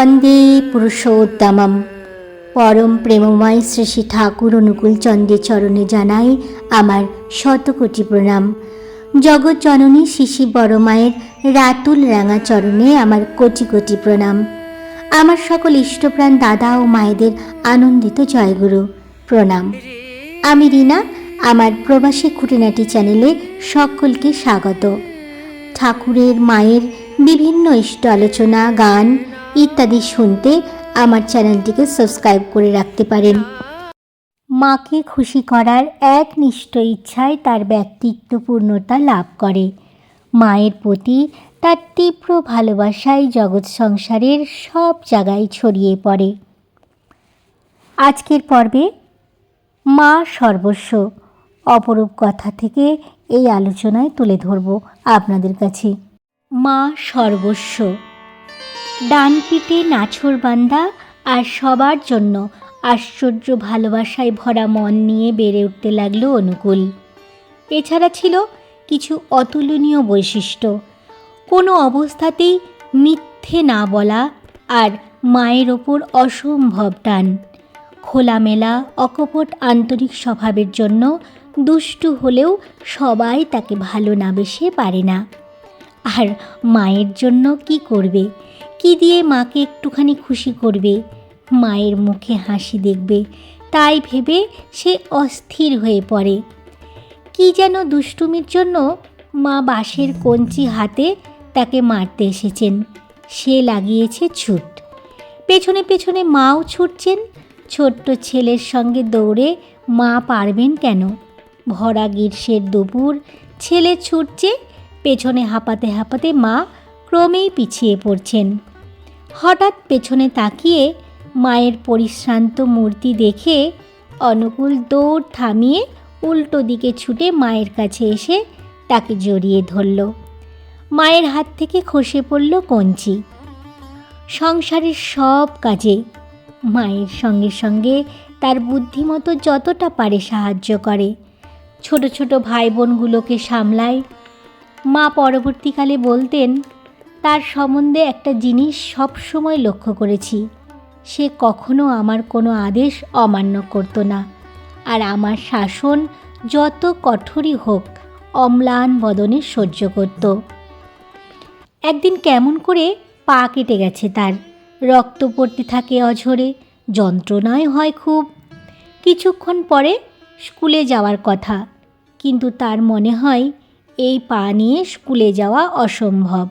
বন্দে পুরুষোত্তমম পরম প্রেমময় শ্রী শ্রী ঠাকুর অনুকূল চন্দ্রের চরণে জানাই আমার শতকোটি প্রণাম জগৎ জননী শিশি বড় মায়ের রাতুল রাঙা চরণে আমার কোটি কোটি প্রণাম আমার সকল ইষ্টপ্রাণ দাদা ও মায়েদের আনন্দিত জয়গুরু প্রণাম আমি রিনা আমার প্রবাসী খুঁটিনাটি চ্যানেলে সকলকে স্বাগত ঠাকুরের মায়ের বিভিন্ন ইষ্ট আলোচনা গান ইত্যাদি শুনতে আমার চ্যানেলটিকে সাবস্ক্রাইব করে রাখতে পারেন। মাকে খুশি করার এক নিষ্ঠ ইচ্ছায় তার ব্যক্তিত্ব পূর্ণতা লাভ করে। মায়ের প্রতি তার তীব্র ভালোবাসায় জগৎ সংসারের সব জায়গায় ছড়িয়ে পড়ে। আজকের পর্বে মা সর্বস্ব, অপরূপ কথা থেকে এই আলোচনায় তুলে ধরব আপনাদের কাছে। মা সর্বস্ব ডান পিঠে নাছর বান্দা আর সবার জন্য আশ্চর্য ভালোবাসায় ভরা মন নিয়ে বেড়ে উঠতে লাগল অনুকূল। এছাড়া ছিল কিছু অতুলনীয় বৈশিষ্ট্য। কোনো অবস্থাতেই মিথ্যে না বলা আর মায়ের ওপর অসম্ভব টান। খোলামেলা, অকপট আন্তরিক স্বভাবের জন্য দুষ্টু হলেও সবাই তাকে ভালো না বেসে পারে না। আর মায়ের জন্য কি করবে? কি দিয়ে মাকে একটুখানি খুশি করবে? মায়ের মুখে হাসি দেখবে, তাই ভেবে সে অস্থির হয়ে পড়ে। কি যেন দুষ্টুমির জন্য মা বাঁশের কঞ্চি হাতে তাকে মারতে এসেছেন। সে লাগিয়েছে ছুট। পেছনে পেছনে মাও ছুটছেন। ছোট্ট ছেলের সঙ্গে দৌড়ে মা পারবেন কেন? ভরা গ্রীষ্মের দুপুর, ছেলে ছুটছে, পেছনে হাঁপাতে হাঁপাতে মা ক্রমেই পিছিয়ে পড়ছেন। হঠাৎ পেছনে তাকিয়ে মায়ের পরিশ্রান্ত মূর্তি দেখে অনুকূল দৌড় থামিয়ে উল্টো দিকে ছুটে মায়ের কাছে এসে তাকে জড়িয়ে ধরল। মায়ের হাত থেকে খসে পড়ল কঞ্চি। সংসারের সব কাজে মায়ের সঙ্গে সঙ্গে তার বুদ্ধিমতো যতটা পারে সাহায্য করে। ছোট ছোট ভাই বোনগুলোকে সামলায়। মা পরবর্তীকালে বলতেন তার সম্বন্ধে একটা জিনিস সব সময় লক্ষ্য করেছি। সে কখনো আমার কোনো আদেশ অমান্য করতো না। আর আমার শাসন যত কঠোরই হোক, অম্লান বদনে সহ্য করত। একদিন কেমন করে পা কেটে গেছে তার। রক্ত পড়তে থাকে অঝরে যন্ত্রণায় হয় খুব। কিছুক্ষণ পরে স্কুলে যাওয়ার কথা, কিন্তু তার মনে হয় এই পা নিয়ে স্কুলে যাওয়া অসম্ভব।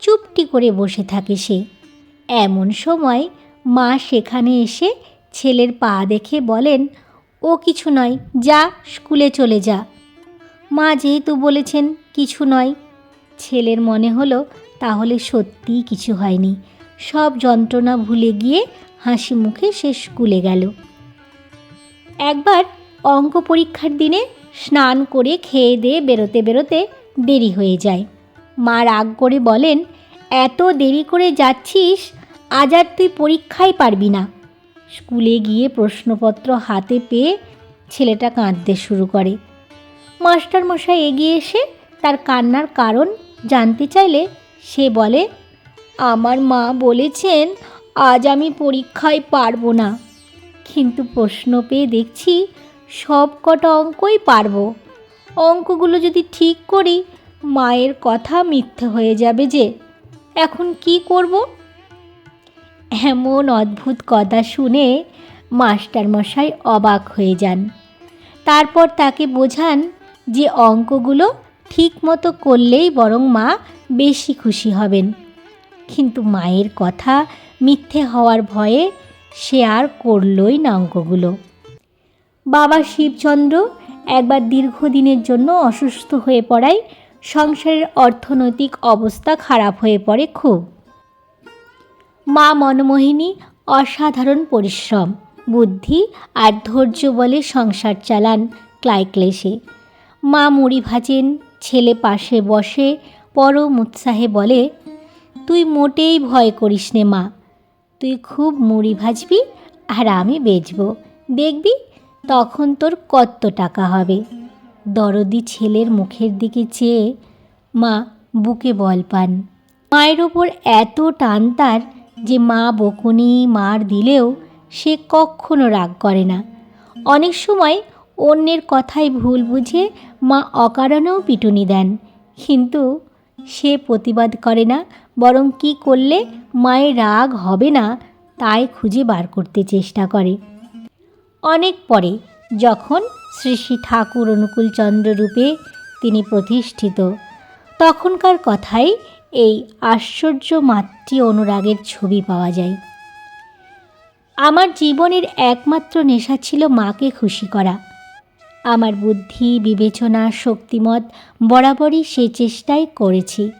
চুপটি করে বসে থাকে সে। এমন সময় মা সেখানে এসে ছেলের পা দেখে বলেন, ও কিছু নয়, যা, স্কুলে চলে যা। মা যেহেতু বলেছেন, কিছু নয়। ছেলের মনে হলো, তাহলে সত্যিই কিছু হয়নি। সব যন্ত্রণা ভুলে গিয়ে হাসি মুখে সে স্কুলে গেল। একবার অঙ্ক পরীক্ষার দিনে স্নান করে খেয়ে দিয়ে বেরোতে বেরোতে দেরি হয়ে যায়। মা রাগ করে বলেন, এত দেরি করে যাচ্ছিস, আজ আর তুই পরীক্ষাই পারবি না। স্কুলে গিয়ে প্রশ্নপত্র হাতে পেয়ে ছেলেটা কাঁদতে শুরু করে। মাস্টার মশাই এগিয়ে এসে তার কান্নার কারণ জানতে চাইলে সে বলে, আমার মা বলেছেন, আজ আমি পরীক্ষায় পারব না। কিন্তু প্রশ্ন পেয়ে দেখছি সব কটা অঙ্কই পারব। অঙ্কগুলো যদি ঠিক করি মায়ের কথা মিথ্যে হয়ে যাবে যে, এখন কি করব? এমন অদ্ভুত কথা শুনে মাস্টারমশাই অবাক হয়ে যান। তারপর তাকে বোঝান যে অঙ্কগুলো ঠিক মতো করলেই বরং মা বেশি খুশি হবেন। কিন্তু মায়ের কথা মিথ্যে হওয়ার ভয়ে সে আর করলই না অঙ্কগুলো। বাবা শিবচন্দ্র একবার দীর্ঘদিনের জন্য অসুস্থ হয়ে পড়ায় সংসারের অর্থনৈতিক অবস্থা খারাপ হয়ে পড়ে খুব। মা মনমোহিনী অসাধারণ পরিশ্রম, বুদ্ধি আর ধৈর্য বলে সংসার চালান ক্লাইক্লেশে। মা মুড়ি ভাজেন, ছেলে পাশে বসে, পরম উৎসাহে বলে, তুই মোটেই ভয় করিস নে মা। তুই খুব মুড়ি ভাজবি আর আমি বেচবো। দেখবি তখন তোর কত টাকা হবে। দরদি ছেলের মুখের দিকে চেয়ে মা বুকে বল পান। মায়ের ওপর এত টান তার যে মা বকুনি মার দিলেও সে কখনো রাগ করে না। অনেক সময় অন্যের কথায় ভুল বুঝে মা অকারণেও পিটুনি দেন। কিন্তু সে প্রতিবাদ করে না, বরং কি করলে মায়ের রাগ হবে না তাই খুঁজে বার করতে চেষ্টা করে। অনেক পরে যখন শ্রী শ্রী ঠাকুর অনুকূলচন্দ্র রূপে তিনি প্রতিষ্ঠিত। তখনকার কথাই এই আশ্চর্য মাতৃ অনুরাগের ছবি পাওয়া যায়। আমার জীবনের একমাত্র নেশা ছিল মাকে খুশি করা। আমার বুদ্ধি, বিবেচনা, শক্তিমত বরাবরই সে চেষ্টাই করেছি।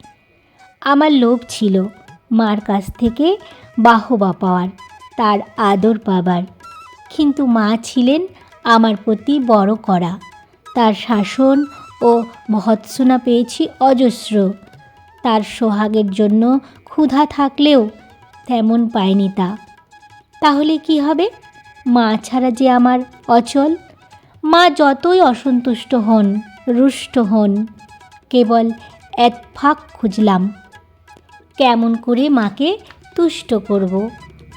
আমার লোভ ছিল মার কাছ থেকে বাহবা পাওয়ার, তার আদর পাবার। কিন্তু মা ছিলেন আমার প্রতি বড় করা। তার শাসন ও ভৎসনা পেয়েছি অজস্র। তার সোহাগের জন্য ক্ষুধা থাকলেও তেমন পায়নি তা। তাহলে কি হবে? মা ছাড়া যে আমার অচল? মা যতই অসন্তুষ্ট হন, রুষ্ট হন, কেবল এক ফাঁক খুঁজলাম। কেমন করে মাকে তুষ্ট করব?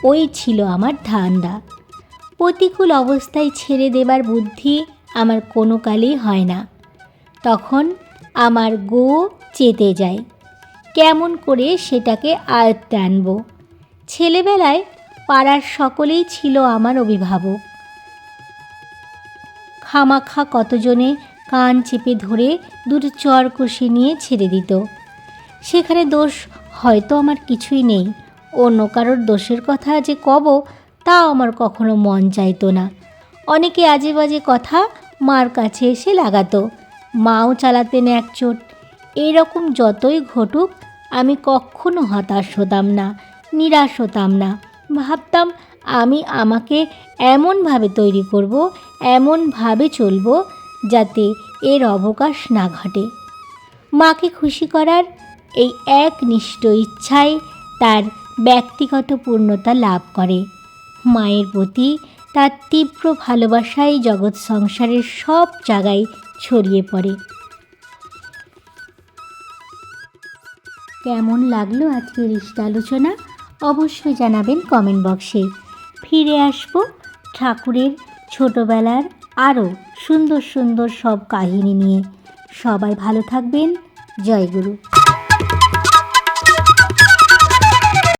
ওই ছিল আমার ধান্দা। প্রতিকূল অবস্থায় ছেড়ে দেবার বুদ্ধি আমার কোনো কালেই হয় না। তখন আমার গো চেতে যায়। কেমন করে সেটাকে আয়ত্তে আনব? ছেলেবেলায় পাড়ার সকলেই ছিল আমার অভিভাবক। খামাখা কতজনে কান চেপে ধরে দুটো চর কষি নিয়ে ছেড়ে দিত। সেখানে দোষ হয়তো আমার কিছুই নেই। অন্য কারোর দোষের কথা যে কব তা আমার কখনো মন চাইতো না। অনেকে আজে বাজে কথা মার কাছে এসে লাগাতো। মাও চালাতেন এক চোট এইরকম যতই ঘটুক, আমি কখনো হতাশ হতাম না, নিরাশ হতাম না। ভাবতাম, আমি আমাকে এমনভাবে তৈরি করব, এমনভাবে চলব, যাতে এর অবকাশ না ঘটে। মাকে খুশি করার এই একনিষ্ঠ ইচ্ছাই তার ব্যক্তিগত পূর্ণতা লাভ করে। মায়ের প্রতি তার তীব্র ভালোবাসাই জগৎ সংসারের সব জায়গায় ছড়িয়ে পড়ে। কেমন লাগল আজকের ইষ্ট আলোচনা অবশ্যই জানাবেন কমেন্ট বক্সে ফিরে আসব ঠাকুরের ছোটোবেলার আরও সুন্দর সুন্দর সব কাহিনী নিয়ে। সবাই ভালো থাকবেন। জয় গুরু।